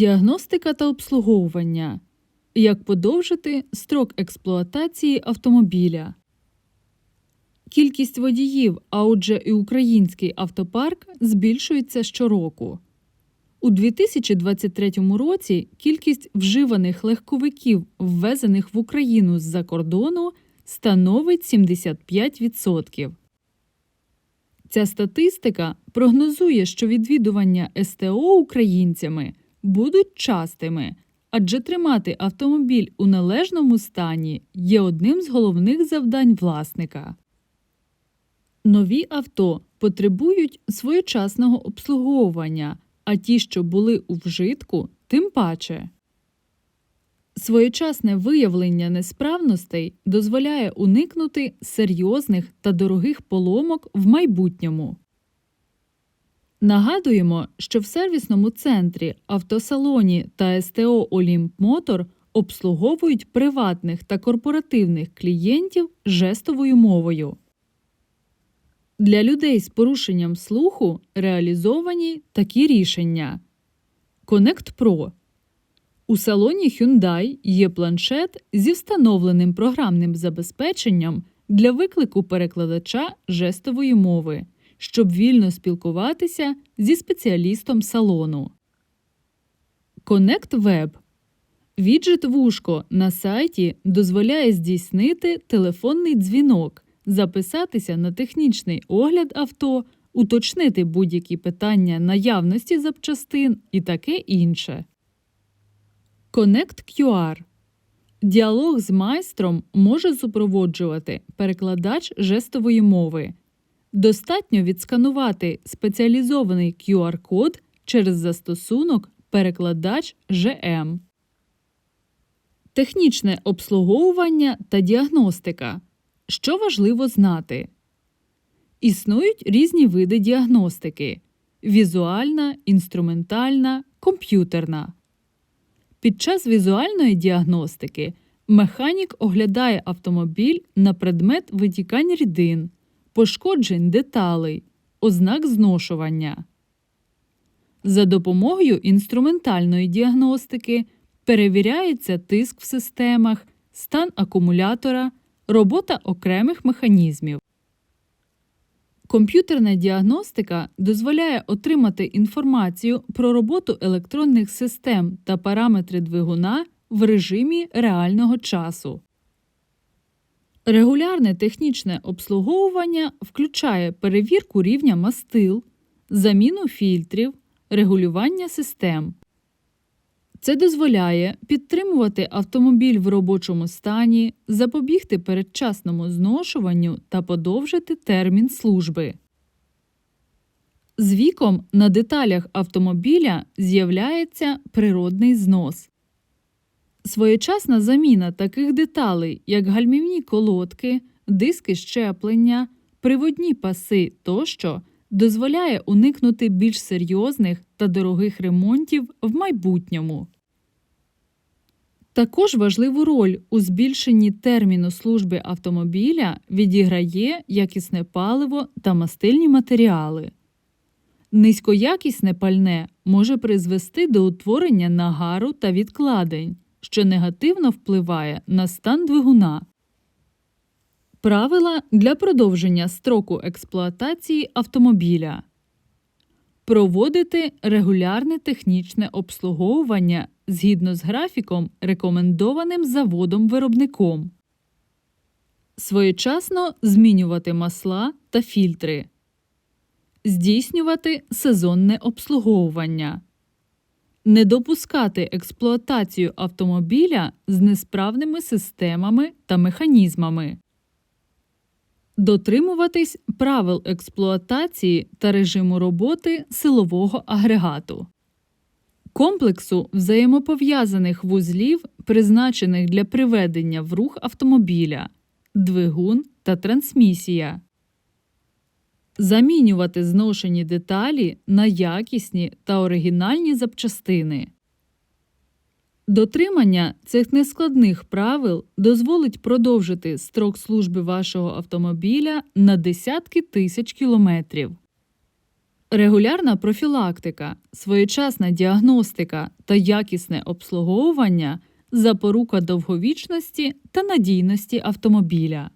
Діагностика та обслуговування. Як подовжити строк експлуатації автомобіля. Кількість водіїв, а отже і український автопарк збільшується щороку. У 2023 році кількість вживаних легковиків, ввезених в Україну з-за кордону, становить 75%. Ця статистика прогнозує, що відвідування СТО українцями будуть частими, адже тримати автомобіль у належному стані є одним з головних завдань власника. Нові авто потребують своєчасного обслуговування, а ті, що були у вжитку, тим паче. Своєчасне виявлення несправностей дозволяє уникнути серйозних та дорогих поломок в майбутньому. Нагадуємо, що в сервісному центрі, автосалоні та СТО Олімп Мотор обслуговують приватних та корпоративних клієнтів жестовою мовою. Для людей з порушенням слуху реалізовані такі рішення: Connect Pro. У салоні Hyundai є планшет зі встановленим програмним забезпеченням для виклику перекладача жестової мови, щоб вільно спілкуватися зі спеціалістом салону. Connect Web. Віджит вушко на сайті дозволяє здійснити телефонний дзвінок, записатися на технічний огляд авто, уточнити будь-які питання наявності запчастин і таке інше. Connect QR. Діалог з майстром може супроводжувати перекладач жестової мови. Достатньо відсканувати спеціалізований QR-код через застосунок перекладач ЖМ. Технічне обслуговування та діагностика. Що важливо знати? Існують різні види діагностики: візуальна, інструментальна, комп'ютерна. Під час візуальної діагностики механік оглядає автомобіль на предмет витікань рідин, пошкоджень деталей, ознак зношування. За допомогою інструментальної діагностики перевіряється тиск в системах, стан акумулятора, робота окремих механізмів. Комп'ютерна діагностика дозволяє отримати інформацію про роботу електронних систем та параметри двигуна в режимі реального часу. Регулярне технічне обслуговування включає перевірку рівня мастил, заміну фільтрів, регулювання систем. Це дозволяє підтримувати автомобіль в робочому стані, запобігти передчасному зношуванню та подовжити термін служби. З віком на деталях автомобіля з'являється природний знос. Своєчасна заміна таких деталей, як гальмівні колодки, диски щеплення, приводні паси тощо, дозволяє уникнути більш серйозних та дорогих ремонтів в майбутньому. Також важливу роль у збільшенні терміну служби автомобіля відіграє якісне паливо та мастильні матеріали. Низькоякісне пальне може призвести до утворення нагару та відкладень, що негативно впливає на стан двигуна. Правила для продовження строку експлуатації автомобіля. Проводити регулярне технічне обслуговування згідно з графіком, рекомендованим заводом-виробником. Своєчасно змінювати масла та фільтри. Здійснювати сезонне обслуговування. Не допускати експлуатацію автомобіля з несправними системами та механізмами. Дотримуватись правил експлуатації та режиму роботи силового агрегату. Комплексу взаємопов'язаних вузлів, призначених для приведення в рух автомобіля, двигун та трансмісія. Замінювати зношені деталі на якісні та оригінальні запчастини. Дотримання цих нескладних правил дозволить продовжити строк служби вашого автомобіля на десятки тисяч кілометрів. Регулярна профілактика, своєчасна діагностика та якісне обслуговування запорука довговічності та надійності автомобіля.